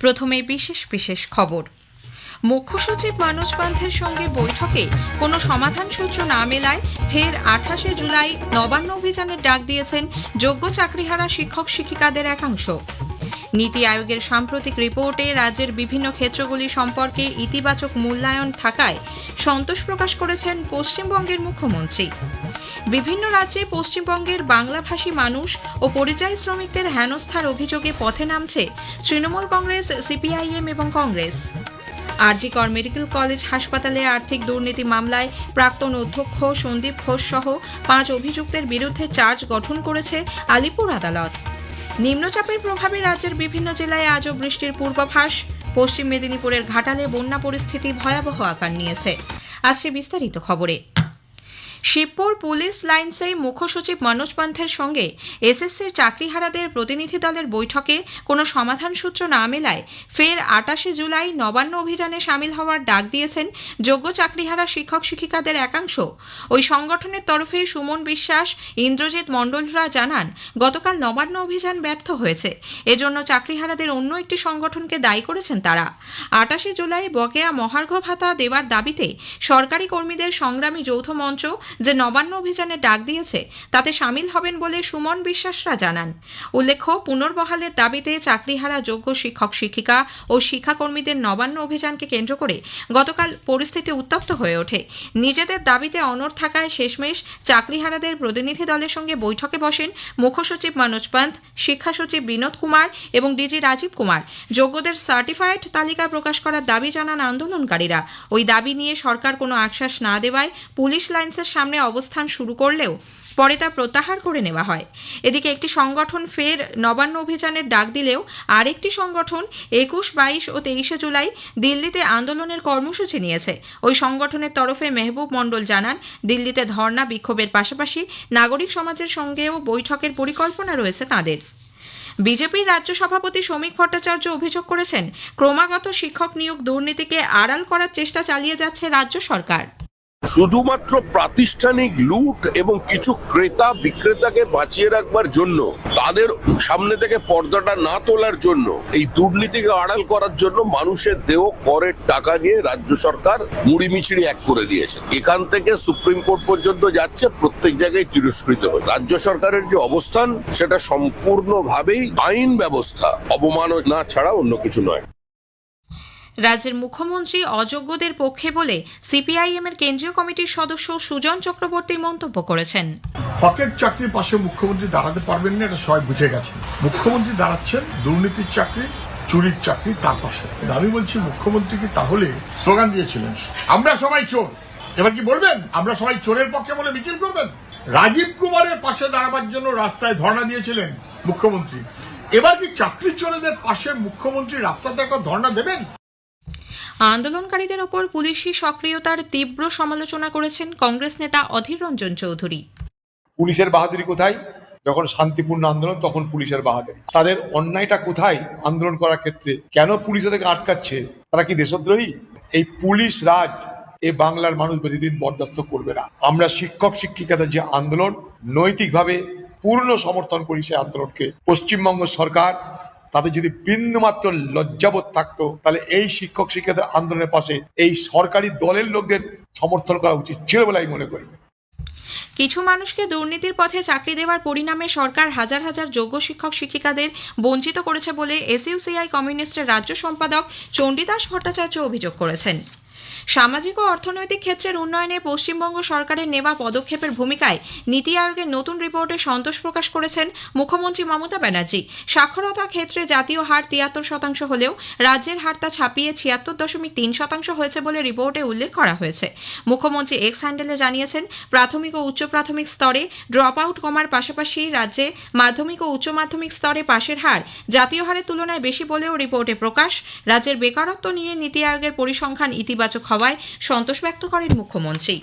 প্রথমে বিশেষ বিশেষ খবর। মুখ্য সচিব মানোজ পান্থের সঙ্গে বৈঠকে কোনো সমাধান সূত্র না মেলায় ফের আঠাশে জুলাই নবান্ন অভিযানের ডাক দিয়েছেন যোগ্য চাকরিহারা শিক্ষক শিক্ষিকাদের একাংশ। নীতি আয়োগের সাম্প্রতিক রিপোর্টে রাজ্যের বিভিন্ন ক্ষেত্রগুলি সম্পর্কে ইতিবাচক মূল্যায়ন থাকায় সন্তোষ প্রকাশ করেছেন পশ্চিমবঙ্গের মুখ্যমন্ত্রী। বিভিন্ন রাজ্যে পশ্চিমবঙ্গের বাংলাভাষী মানুষ ও পরিযায়ী শ্রমিকদের হেনস্থার অভিযোগে পথে নামছে তৃণমূল কংগ্রেস, সিপিআইএম এবং কংগ্রেস। আরজিকর মেডিকেল কলেজ হাসপাতালে আর্থিক দুর্নীতি মামলায় প্রাক্তন অধ্যক্ষ সন্দীপ ঘোষ সহ পাঁচ অভিযুক্তের বিরুদ্ধে চার্জ গঠন করেছে আলিপুর আদালত। নিম্নচাপের প্রভাবে রাজ্যের বিভিন্ন জেলায় আজও বৃষ্টির পূর্বাভাস। পশ্চিম মেদিনীপুরের ঘাটালে বন্যা পরিস্থিতি ভয়াবহ আকার নিয়েছে। আসছে বিস্তারিত খবরে। শিবপুর পুলিশ লাইন্সে মুখ্য সচিব মনোজ পান্থের সঙ্গে এসএসসির চাকরিহারাদের প্রতিনিধি দলের বৈঠকে কোনো সমাধান সূত্র না মেলায় ফের আটাশে জুলাই নবান্ন অভিযানে সামিল হওয়ার ডাক দিয়েছেন যোগ্য চাকরিহারা শিক্ষক শিক্ষিকাদের একাংশ। ওই সংগঠনের তরফে সুমন বিশ্বাস, ইন্দ্রজিৎ মণ্ডলরা জানান, গতকাল নবান্ন অভিযান ব্যর্থ হয়েছে। এজন্য চাকরিহারাদের অন্য একটি সংগঠনকে দায়ী করেছেন তারা। আটাশে জুলাই বকেয়া মহার্ঘ ভাতা দেওয়ার দাবিতে সরকারি কর্মীদের সংগ্রামী যৌথ মঞ্চ যে নবান্ন অভিযানে ডাক দিয়েছে, তাতে সামিল হবেন বলে সুমন বিশ্বাসরা জানান। উল্লেখ্য, পুনর্বহালের দাবিতে চাকরিহারা যোগ্য শিক্ষক, শিক্ষিকা ও শিক্ষাকর্মীদের নবান্ন অভিযানকে কেন্দ্র করে গতকাল পরিস্থিতি উত্তপ্ত হয়ে ওঠে। নিজেদের দাবিতে অনড় থাকায় শেষমেশ চাকরিহারাদের প্রতিনিধি দলের সঙ্গে বৈঠকে বসেন মুখ্য সচিব মনোজ পান্থ, শিক্ষা সচিব বিনোদ কুমার এবং ডিজি রাজীব কুমার। যোগ্যদের সার্টিফাইড তালিকা প্রকাশ করার দাবি জানান আন্দোলনকারীরা। ওই দাবি নিয়ে সরকার কোনো আশ্বাস না দেওয়ায় পুলিশ লাইন্সের সামনে অবস্থান শুরু করলেও পরে তা প্রত্যাহার করে নেওয়া হয়। এদিকে একটি সংগঠন ফের নবান্ন অভিযানের ডাক দিলেও আরেকটি সংগঠন একুশ, বাইশ ও তেইশে জুলাই দিল্লিতে আন্দোলনের কর্মসূচি নিয়েছে। ওই সংগঠনের তরফে মেহবুব মণ্ডল জানান, দিল্লিতে ধর্ণা বিক্ষোভের পাশাপাশি নাগরিক সমাজের সঙ্গেও বৈঠকের পরিকল্পনা রয়েছে তাঁদের। বিজেপির রাজ্য সভাপতি শ্রমিক ভট্টাচার্য অভিযোগ করেছেন, ক্রমাগত শিক্ষক নিয়োগ দুর্নীতিকে আড়াল করার চেষ্টা চালিয়ে যাচ্ছে রাজ্য সরকার। শুধুমাত্র প্রাতিষ্ঠানিক লুট এবং কিছু ক্রেতা বিক্রেতাকে বাঁচিয়ে রাখবার জন্য, তাদের সামনে থেকে পর্দাটা না তোলার জন্য, এই দুর্নীতিকে আড়াল করার জন্য মানুষের দেহ, করের টাকা নিয়ে রাজ্য সরকার মুড়ি মিছিড়ি এক করে দিয়েছে। এখান থেকে সুপ্রিম কোর্ট পর্যন্ত যাচ্ছে, প্রত্যেক জায়গায় তিরস্কৃত হয়। রাজ্য সরকারের যে অবস্থান, সেটা সম্পূর্ণভাবেই আইন ব্যবস্থা, অবমাননা ছাড়া অন্য কিছু নয়। রাজ্যের মুখ্যমন্ত্রী অযোগ্যদের পক্ষে বলে সিপিআইএম এর কেন্দ্রীয় কমিটির সদস্য সুজন চক্রবর্তী মন্তব্য করেছেন। হকের চাকরির পাশে মুখ্যমন্ত্রী দাঁড়াতে পারবেন না, এটা সবাই বুঝে গেছেন মুখ্যমন্ত্রী দাঁড়াচ্ছেন, দুর্নীতির চাকরি, চুরির চাকরি তার পাশে। আমি বলছি, মুখ্যমন্ত্রী কি তাহলে স্লোগান দিয়েছিলেন? আমরা সবাই চোর। এবার কি বলবেন? আমরা সবাই চোরের পক্ষে বলে মিছিল করবেন? রাজীব কুমারের পাশে দাঁড়াবার জন্য রাস্তায় ধর্ণা দিয়েছিলেন মুখ্যমন্ত্রী। এবার কি চাকরি চোরেদের পাশে মুখ্যমন্ত্রী রাস্তাতে একটা ধর্ণা দেবেন? আন্দোলনকারীদের ওপর পুলিশি সক্রিয়তার তীব্র সমালোচনা করেছেন কংগ্রেস নেতা অধীর রঞ্জন চৌধুরী। পুলিশের বাহাদুরি কোথায়? যখন শান্তিপূর্ণ আন্দোলন, তখন পুলিশের বাহাদুরি। তাদের অন্যায়টা কোথায় আন্দোলন করার ক্ষেত্রে? কেন পুলিশ তাদেরকে আটকাচ্ছে? তারা কি দেশদ্রোহী? এই পুলিশ রাজ এ বাংলার মানুষ বেশিদিন বরদাস্ত করবে না। আমরা শিক্ষক, শিক্ষিকাদের যে আন্দোলন, নৈতিকভাবে পূর্ণ সমর্থন করি সেই আন্দোলনকে। পশ্চিমবঙ্গ সরকার তাদের যদি বিন্দুমাত্র লজ্জাবোধ থাকতো, তাহলে এই শিক্ষক শিক্ষিকাদের আন্দোলনের পাশে এই সরকারি দলের লোকদের সমর্থন করা উচিত ছিল বলে আমি মনে করি। কিছু মানুষকে দুর্নীতির পথে চাকরি দেওয়ার পরিণামে সরকার হাজার হাজার যোগ্য শিক্ষক শিক্ষিকাদের বঞ্চিত করেছে বলে এসইউসিআই কমিউনিস্টের রাজ্য সম্পাদক চণ্ডীদাস ভট্টাচার্য অভিযোগ করেছেন। সামাজিক ও অর্থনৈতিক ক্ষেত্রের উন্নয়নে পশ্চিমবঙ্গ সরকারের নেওয়া পদক্ষেপের ভূমিকায় নীতি আয়োগের নতুন রিপোর্টে সন্তোষ প্রকাশ করেছেন মুখ্যমন্ত্রী মমতা ব্যানার্জি। সাক্ষরতা ক্ষেত্রে জাতীয় হার তিয়াত্তর শতাংশ হলেও রাজ্যের হার তা ছাপিয়ে ছিয়াত্তর দশমিক তিন শতাংশ হয়েছে বলে রিপোর্টে উল্লেখ করা হয়েছে। মুখ্যমন্ত্রী এক্স হ্যান্ডেলে জানিয়েছেন, প্রাথমিক ও উচ্চ প্রাথমিক স্তরে ড্রপ আউট কমার পাশাপাশি রাজ্যে মাধ্যমিক ও উচ্চ মাধ্যমিক স্তরে পাশের হার জাতীয় হারের তুলনায় বেশি বলেও রিপোর্টে প্রকাশ। রাজ্যের বেকারত্ব নিয়ে নীতি আয়োগের পরিসংখ্যান ইতিবাচক হওয়ায় সন্তোষ ব্যক্ত করেন মুখ্যমন্ত্রী।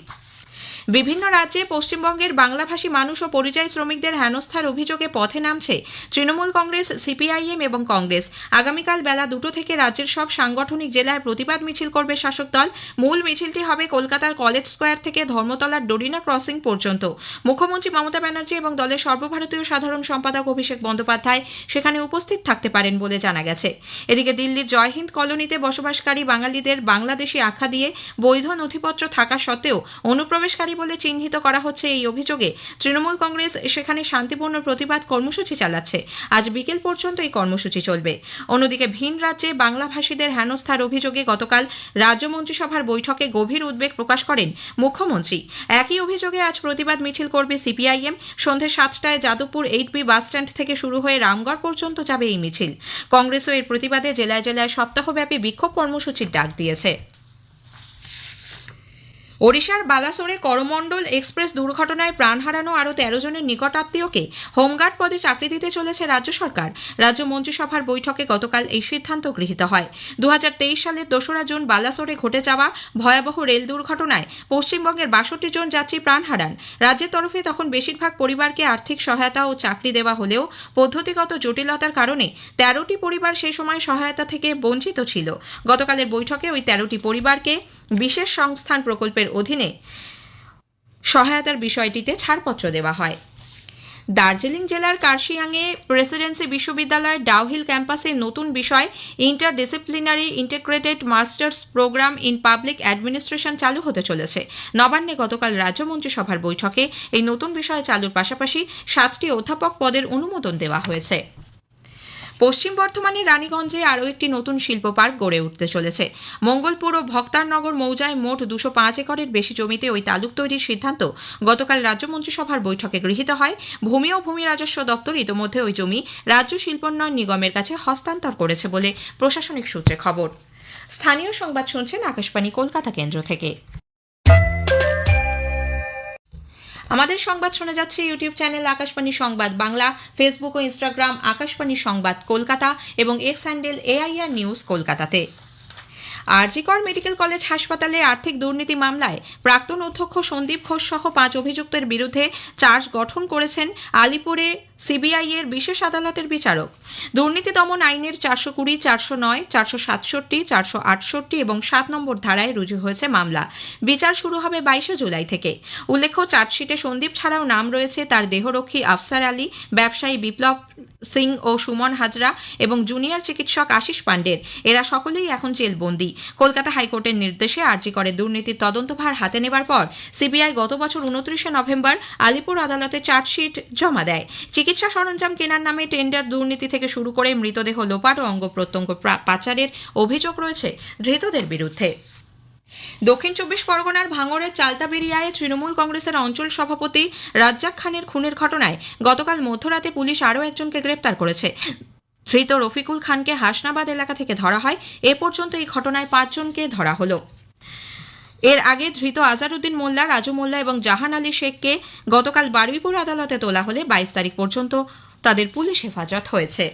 বিভিন্ন রাজ্যে পশ্চিমবঙ্গের বাংলাভাষী মানুষ ও পরিযায়ী শ্রমিকদের হেনস্থার অভিযোগে পথে নামছে তৃণমূল কংগ্রেস, সিপিআইএম এবং কংগ্রেস। আগামীকাল বেলা দুটো থেকে রাজ্যের সব সাংগঠনিক জেলায় প্রতিবাদ মিছিল করবে শাসক দল। মূল মিছিলটি হবে কলকাতার কলেজ স্কোয়ার থেকে ধর্মতলার ডোরিনা ক্রসিং পর্যন্ত। মুখ্যমন্ত্রী মমতা ব্যানার্জি এবং দলের সর্বভারতীয় সাধারণ সম্পাদক অভিষেক বন্দ্যোপাধ্যায় সেখানে উপস্থিত থাকতে পারেন বলে জানা গেছে। এদিকে দিল্লির জয়হিন্দ কলোনিতে বসবাসকারী বাঙালিদের বাংলাদেশি আখ্যা দিয়ে বৈধ নথিপত্র থাকা সত্ত্বেও অনুপ্রবেশকারী বলে চিহ্নিত করা হচ্ছে এই অভিযোগে। তৃণমূল কংগ্রেস সেখানে শান্তিপূর্ণ প্রতিবাদ কর্মসূচি চালাচ্ছে। আজ বিকেল পর্যন্ত এই কর্মসূচি চলবে। অন্যদিকে ভিন রাজ্যে বাংলাভাষীদের হেনস্থার অভিযোগে গতকাল রাজ্য মন্ত্রিসভার বৈঠকে গভীর উদ্বেগ প্রকাশ করেন মুখ্যমন্ত্রী। একই অভিযোগে আজ প্রতিবাদ মিছিল করবে সিপিআইএম। সন্ধে সাতটায় যাদবপুর এইট বি বাসস্ট্যান্ড থেকে শুরু হয়ে রামগড় পর্যন্ত যাবে এই মিছিল। কংগ্রেসও এর প্রতিবাদে জেলায় জেলায় সপ্তাহব্যাপী বিক্ষোভ কর্মসূচির ডাক দিয়েছে। ওড়িশার বালাসোরে করমণ্ডল এক্সপ্রেস দুর্ঘটনায় প্রাণ হারানো আরও তেরো জনের নিকটাত্মীয়কে হোমগার্ড পদে চাকরি দিতে চলেছে রাজ্য সরকার। রাজ্য মন্ত্রিসভার বৈঠকে গতকাল এই সিদ্ধান্ত গৃহীত হয়। দু সালের দোসরা জুন বালাসোরে ঘটে যাওয়া ভয়াবহ রেল দুর্ঘটনায় পশ্চিমবঙ্গের বাষট্টি জন যাত্রী প্রাণ হারান। রাজ্যের তরফে তখন বেশিরভাগ পরিবারকে আর্থিক সহায়তা ও চাকরি দেওয়া হলেও পদ্ধতিগত জটিলতার কারণে তেরোটি পরিবার সেই সময় সহায়তা থেকে বঞ্চিত ছিল। গতকালের বৈঠকে ওই তেরোটি পরিবারকে বিশেষ সংস্থান প্রকল্পের অধীনে সহায়তার বিষয়টিতে ছাড়পত্র দেওয়া হয়। দার্জিলিং জেলার কার্শিয়াংয়ে প্রেসিডেন্সি বিশ্ববিদ্যালয়ের ডাউহিল ক্যাম্পাসে নতুন বিষয় interdisciplinary integrated masters program in public administration চালু হতে চলেছে। নবান্নে গতকাল রাজ্য মন্ত্রিসভার বৈঠকে এই নতুন বিষয় চালুর পাশাপাশি সাতটি অধ্যাপক পদের অনুমোদন দেওয়া হয়েছে। পশ্চিম বর্ধমানের রানীগঞ্জে আরও একটি নতুন শিল্প পার্ক গড়ে উঠতে চলেছে। মঙ্গলপুর ও ভক্তারনগর মৌজায় মোট দুশো পাঁচ একরের বেশি জমিতে ওই তালুক তৈরির সিদ্ধান্ত গতকাল রাজ্য মন্ত্রিসভার বৈঠকে গৃহীত হয়। ভূমি ও ভূমি রাজস্ব দপ্তর ইতোমধ্যে ওই জমি রাজ্য শিল্পোন্নয়ন নিগমের কাছে হস্তান্তর করেছে বলে প্রশাসনিক সূত্রে খবর। স্থানীয় সংবাদ শুনছেন আকাশবাণী কলকাতা কেন্দ্র থেকে। আমাদের সংবাদ শোনা যাচ্ছে YouTube channel Akashvani Sangbad Bangla Facebook ও ইনস্টাগ্রাম আকাশবাণী সংবাদ কলকাতা এবং এক্স হ্যান্ডেল এআইআর নিউজ কলকাতাতে। আরজিকর মেডিকেল কলেজ হাসপাতালে আর্থিক দুর্নীতি মামলায় প্রাক্তন অধ্যক্ষ সন্দীপ ঘোষ সহ পাঁচ অভিযুক্তের বিরুদ্ধে চার্জ গঠন করেছেন আলিপুরে সিবিআই এর বিশেষ আদালতের বিচারক। দুর্নীতি দমন আইনের চারশো কুড়ি, চারশো নয়, চারশো সাতষট্টি, চারশো আটষট্টি এবং সাত নম্বর ধারায় রুজু হয়েছে মামলা। বিচার শুরু হবে বাইশে জুলাই থেকে। উল্লেখ্য, চার্জশিটে সন্দীপ ছাড়াও নাম রয়েছে তার দেহরক্ষী আফসার আলী, ব্যবসায়ী বিপ্লব সিং ও সুমন হাজরা এবং জুনিয়র চিকিৎসক আশিস পাণ্ডের। এরা সকলেই এখন জেলবন্দি। কলকাতা হাইকোর্টের নির্দেশে আর্জি করে দুর্নীতির তদন্তভার হাতে নেবার পর সিবিআই গত বছর উনত্রিশে নভেম্বর আলিপুর আদালতে চার্জশিট জমা দেয়। চিকিৎসা সরঞ্জাম কেনার নামে টেন্ডার দুর্নীতি থেকে শুরু করে মৃতদেহ লোপাট ও অঙ্গ প্রত্যঙ্গ পাচারের অভিযোগ রয়েছে ধৃতদের বিরুদ্ধে। দক্ষিণ চব্বিশ পরগনার ভাঙড়ের চালতাবেরিয়ায় তৃণমূল কংগ্রেসের অঞ্চল সভাপতি রাজ্জাক খানের খুনের ঘটনায় গতকাল মধ্যরাতে পুলিশ আরও একজনকে গ্রেপ্তার করেছে। ধৃত রফিকুল খানকে হাসনাবাদ এলাকা থেকে ধরা হয়। এ পর্যন্ত এই ঘটনায় পাঁচজনকে ধরা হলো। এর আগে ধৃত আজারউদ্দিন মোল্লা, রাজু মোল্লা এবং জাহান আলী শেখকে গতকাল বারুইপুর আদালতে তোলা হলে বাইশ তারিখ পর্যন্ত তাদের পুলিশ হেফাজত হয়েছে।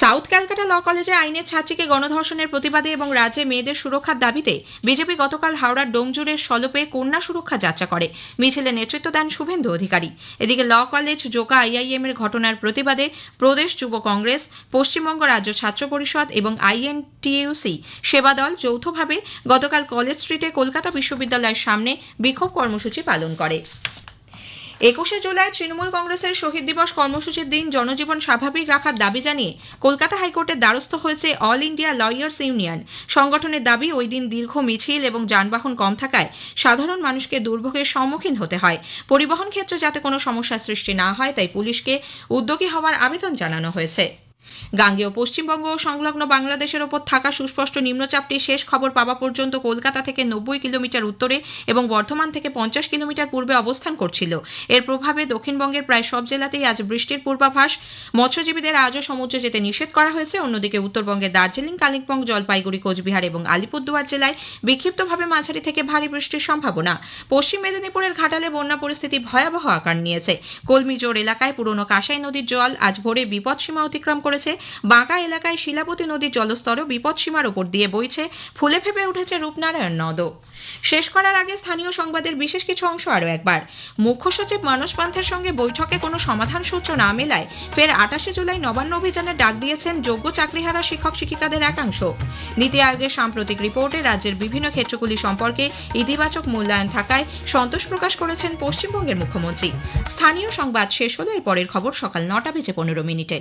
সাউথ ক্যালকাটা ল কলেজে আইনের ছাত্রীকে গণধর্ষণের প্রতিবাদে এবং রাজ্যে মেয়েদের সুরক্ষার দাবিতে বিজেপি গতকাল হাওড়ার ডোমজুড়ের সলপে কন্যা সুরক্ষা যাত্রা করে। মিছিলে নেতৃত্ব দেন শুভেন্দু অধিকারী। এদিকে ল কলেজ জোকা আইআইএম এর ঘটনার প্রতিবাদে প্রদেশ যুব কংগ্রেস, পশ্চিমবঙ্গ রাজ্য ছাত্র পরিষদ এবং আইএনটিইউসি সেবা দল যৌথভাবে গতকাল কলেজ স্ট্রিটে কলকাতা বিশ্ববিদ্যালয়ের সামনে বিক্ষোভ কর্মসূচি পালন করে। একুশে জুলাই তৃণমূল কংগ্রেসের শহীদ দিবস কর্মসূচির দিন জনজীবন স্বাভাবিক রাখার দাবি জানিয়ে কলকাতা হাইকোর্টের দ্বারস্থ হয়েছে অল ইন্ডিয়া লয়ার্স ইউনিয়ন। সংগঠনের দাবি, ওই দিন দীর্ঘ মিছিল এবং যানবাহন কম থাকায় সাধারণ মানুষকে দুর্ভোগের সম্মুখীন হতে হয়। পরিবহন ক্ষেত্রে যাতে কোনো সমস্যার সৃষ্টি না হয়, তাই পুলিশকে উদ্যোগী হওয়ার আবেদন জানানো হয়েছে। গাঙ্গেয় পশ্চিমবঙ্গ ও সংলগ্ন বাংলাদেশের ওপর থাকা সুস্পষ্ট নিম্নচাপটি শেষ খবর পাওয়া পর্যন্ত কলকাতা থেকে নব্বই কিলোমিটার উত্তরে এবং বর্ধমান থেকে পঞ্চাশ কিলোমিটার পূর্বে অবস্থান করছিল। এর প্রভাবে দক্ষিণবঙ্গের প্রায় সব জেলাতেই আজ বৃষ্টির পূর্বাভাস। মৎস্যজীবীদের আজও সমুদ্রে যেতে নিষেধ করা হয়েছে। অন্যদিকে উত্তরবঙ্গের দার্জিলিং, কালিম্পং, জলপাইগুড়ি, কোচবিহার এবং আলিপুরদুয়ার জেলায় বিক্ষিপ্তভাবে মাঝারি থেকে ভারী বৃষ্টির সম্ভাবনা। পশ্চিম মেদিনীপুরের ঘাটালে বন্যা পরিস্থিতি ভয়াবহ আকার নিয়েছে। কলমিজোর এলাকায় পুরনো কাঁসাই নদীর জল আজ ভোরে বিপদসীমা অতিক্রম করেছে। বাঁকা এলাকায় শিলাবতী নদীর জলস্তরও বিপদসীমার ওপর দিয়ে বইছে। ফুলে ফেপে উঠেছে রূপনারায়ণ নদও। শেষ করার আগে স্থানীয় সংবাদের বিশেষ কিছু অংশ আরও একবার। মুখ্য সচিব মানস পান্থের সঙ্গে বৈঠকে কোনো সমাধান সূত্র না মেলায় ফের আটাশে জুলাই নবান্ন অভিযানে ডাক দিয়েছেন যোগ্য চাকরিহারা শিক্ষক শিক্ষিকাদের একাংশ। নীতি আয়োগের সাম্প্রতিক রিপোর্টে রাজ্যের বিভিন্ন ক্ষেত্রগুলি সম্পর্কে ইতিবাচক মূল্যায়ন থাকায় সন্তোষ প্রকাশ করেছেন পশ্চিমবঙ্গের মুখ্যমন্ত্রী। স্থানীয় সংবাদ শেষ হলো এর পরের খবর সকাল নটা বেজে পনেরো মিনিটে।